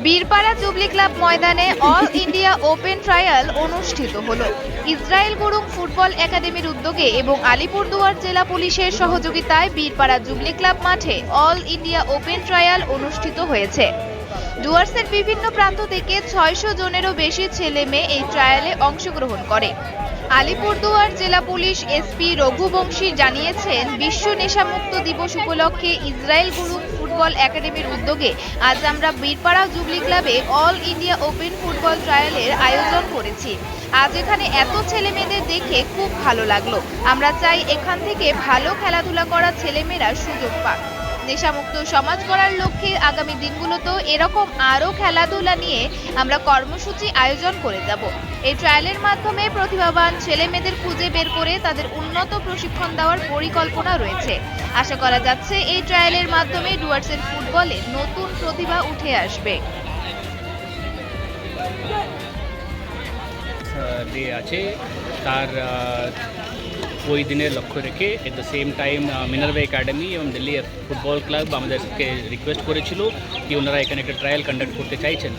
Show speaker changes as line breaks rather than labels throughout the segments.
Birpara jubilee club ময়দানে all India open trial অনুষ্ঠিত হলো। ইসরায়েল গুরুং ফুটবল একাডেমির উদ্যোগে এবং আলিপুরদুয়ার জেলা পুলিশের সহযোগিতায় বীরপাড়া জুবলি ক্লাব মাঠে অল ইন্ডিয়া ওপেন ট্রায়াল অনুষ্ঠিত হয়েছে। ডুয়ার্সের বিভিন্ন প্রান্ত থেকে ছয়শো জনেরও বেশি ছেলে মেয়ে এই ট্রায়ালে অংশগ্রহণ করে। আলিপুরদুয়ার জেলা পুলিশ এসপি রঘুবংশী জানিয়েছেন, বিশ্ব নেশামুক্ত দিবস উপলক্ষে ইসরায়েল গুরু ফুটবল একাডেমির উদ্যোগে আজ আমরা বীরপাড়া জুবলি ক্লাবে অল ইন্ডিয়া ওপেন ফুটবল ট্রায়ালের আয়োজন করেছি। আজ এখানে এত ছেলে মেয়েদের দেখে খুব ভালো লাগল। আমরা চাই এখান থেকে ভালো খেলাধুলা করা ছেলেমেয়েরা সুযোগ পাক। নেশামুক্ত সমাজ গড়ার লক্ষ্যে আগামী দিনগুলোতেও এরকম আরও খেলাধুলা নিয়ে আমরা কর্মসূচি আয়োজন করে যাব। এই ট্রায়ালের মাধ্যমে প্রতিভাবান ছেলে মেয়েদের খুঁজে বের করে তাদের উন্নত প্রশিক্ষণ দেওয়ার পরিকল্পনা রয়েছে। আশা করা যাচ্ছে এই ট্রায়ালের মাধ্যমে ডুয়ার্সের ফুটবলে নতুন প্রতিভা উঠে আসবে।
ডে আছে। তার ওই দিনের লক্ষ্য রেখে at the same time Minerva academy এবং দিল্লি ফুটবল ক্লাব আমাদেরকে রিকোয়েস্ট করেছিল কি ওনারা এখানে একটা ট্রায়াল কন্ডাক্ট করতে চাইছেন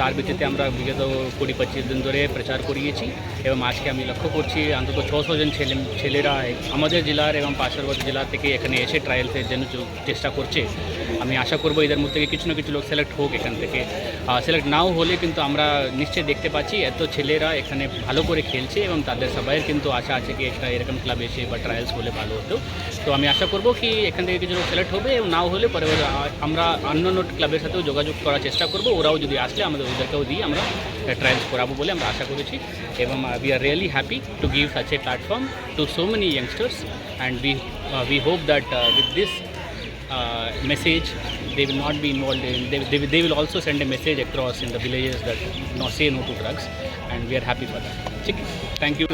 তার ভিত্তিতে আমরা বিগত কুড়ি পঁচিশ দিন ধরে প্রচার করিয়েছি এবং আজকে আমি লক্ষ্য করছি অন্তত ছশো জন ছেলে ছেলেরা আমাদের জেলার এবং পার্শ্ববর্তী জেলা থেকে এখানে এসে ট্রায়ালসের জন্য চেষ্টা করছে। আমি আশা করব এদের মধ্যে কিছু না কিছু লোক সিলেক্ট হোক এখান থেকে। সিলেক্ট নাও হলে কিন্তু আমরা নিশ্চয়ই দেখতে পাচ্ছি এত ছেলেরা এখানে ভালো করে খেলছে এবং তাদের সবাইয়ের কিন্তু আশা আছে কি একটা এরকম ক্লাব এসে বা ট্রায়ালস হলে ভালো হতো। তো আমি আশা করব কি এখান থেকে কিছু লোক সিলেক্ট হবে এবং নাও হলে পরে আমরা অন্য ক্লাবের সাথেও যোগাযোগ করার চেষ্টা করব। ওরাও যদি আসলে আমাদের ওদেরকেও দিয়ে আমরা ট্রায়ালস করাবো বলে আমরা আশা করেছি। এবং we are really happy to give such a platform to so many youngsters and we we hope that with this message they will not be involved in they, they, will- they will also send a message across in the villages that no say drugs and we are happy for that. ঠিক thank you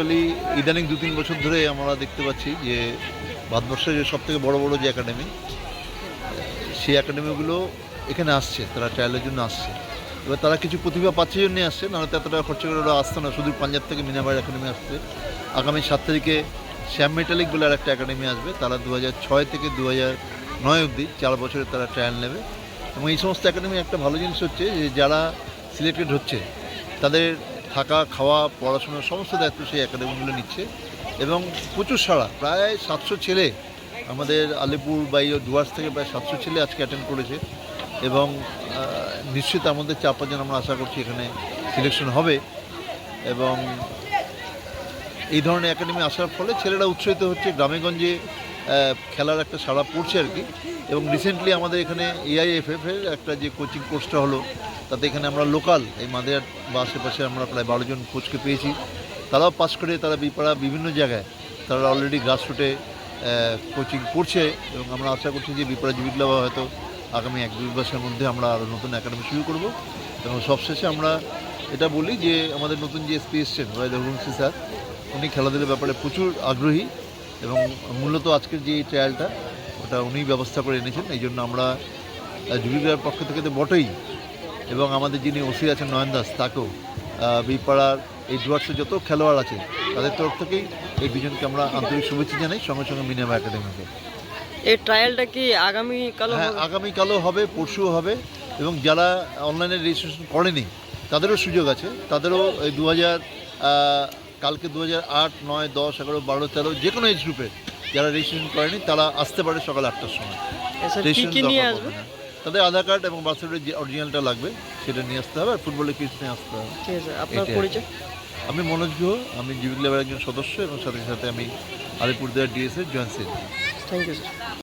ইদানিং দু তিন বছর ধরে আমরা দেখতে পাচ্ছি যে ভারতবর্ষের যে সব থেকে বড় বড় যে একাডেমি সেই একাডেমিগুলো এখানে আসছে তারা ট্রায়ালের জন্য আসছে। এবার তারা কিছু প্রতিভা পাচ্ছে জন্য আসছে, নাহলে তো এতটা খরচা করে ওরা আসতো না। শুধু পাঞ্জাব থেকে মিনাবার একাডেমি আসছে আগামী সাত তারিখে শ্যাম মেটালিক বলে আর একটা একাডেমি আসবে। তারা দু ছয় থেকে দু হাজার নয় অবধি চার বছরে তারা ট্রায়াল নেবে। এবং এই সমস্ত একাডেমি একটা ভালো জিনিস হচ্ছে যে, যারা সিলেক্টেড হচ্ছে, তাদের থাকা, খাওয়া পড়াশোনার সমস্ত দায়িত্ব সেই একাডেমিগুলো নিচ্ছে। এবং প্রচুর সাড়া, প্রায় সাতশো ছেলে আমাদের আলিপুর বা এই ডুয়ার্স থেকে প্রায় সাতশো ছেলে আজকে অ্যাটেন্ড করেছে। এবং নিশ্চিত আমাদের চার পাঁচজন আমরা আশা করছি এখানে সিলেকশন হবে এবং এই ধরনের একাডেমি আসার ফলে ছেলেরা উৎসাহিত হচ্ছে গ্রামেগঞ্জে খেলার একটা সাড়া পড়ছে আর কি। এবং রিসেন্টলি আমাদের এখানে এআইএফএফ এর একটা যে কোচিং কোর্সটা হলো, তাতে এখানে আমরা লোকাল এই মাদের বা আশেপাশে আমরা প্রায় বারো জন কোচকে পেয়েছি। তারাও পাস করে, তারা বিপাড়া বিভিন্ন জায়গায়, তারা অলরেডি গ্রাসরুটে কোচিং করছে এবং আমরা আশা করছি যে বিপাড়া যুবী ক্লাব হয়তো আগামী এক দুই মাসের মধ্যে আমরা আরও নতুন একাডেমি শুরু করব। এবং সবশেষে আমরা এটা বলি যে, আমাদের নতুন যে এসপি এসছেন রায় রঘুবংশী স্যার, উনি খেলাধুলার ব্যাপারে প্রচুর আগ্রহী এবং মূলত আজকের যে এই ট্রায়ালটা, ওটা উনি ব্যবস্থা করে এনেছেন। এই জন্য আমরা জুবিকার পক্ষ থেকে তো বটেই। এবং আমাদের যিনি ওসি আছেন নয়ন দাস, তাকেও বিপাড়ার এই ডুয়ার্সের যত খেলোয়াড় আছে, তাদের তরফ থেকেই এই দুজনকে আমরা আন্তরিক শুভেচ্ছা জানাই। সঙ্গে সঙ্গে মিনিমাম একাডেমিকে
এই ট্রায়ালটা কি আগামী কালো
হ্যাঁ আগামীকালও হবে পরশুও হবে এবং যারা অনলাইনে রেজিস্ট্রেশন করেনি তাদেরও সুযোগ আছে। তাদেরও এই দু হাজার কালকে দু হাজার আট নয় দশ এগারো বারো তেরো যে কোনো এজ গ্রুপের যারা রেজিস্ট্রেশন করেনি তারা আসতে পারে সকাল আটটার সময়।
আচ্ছা,
তাদের আধার কার্ড এবং বার্থ সার্টিফিকেট যে অরিজিনালটা লাগবে সেটা নিয়ে আসতে হবে আর ফুটবলের কিটস নিয়ে আসতে হবে। আমি মনোজ গুহ আমি জিবি ক্লাবের একজন সদস্য এবং সাথে সাথে আমি Alipurduar ডিএসএর joint secretary
thank you sir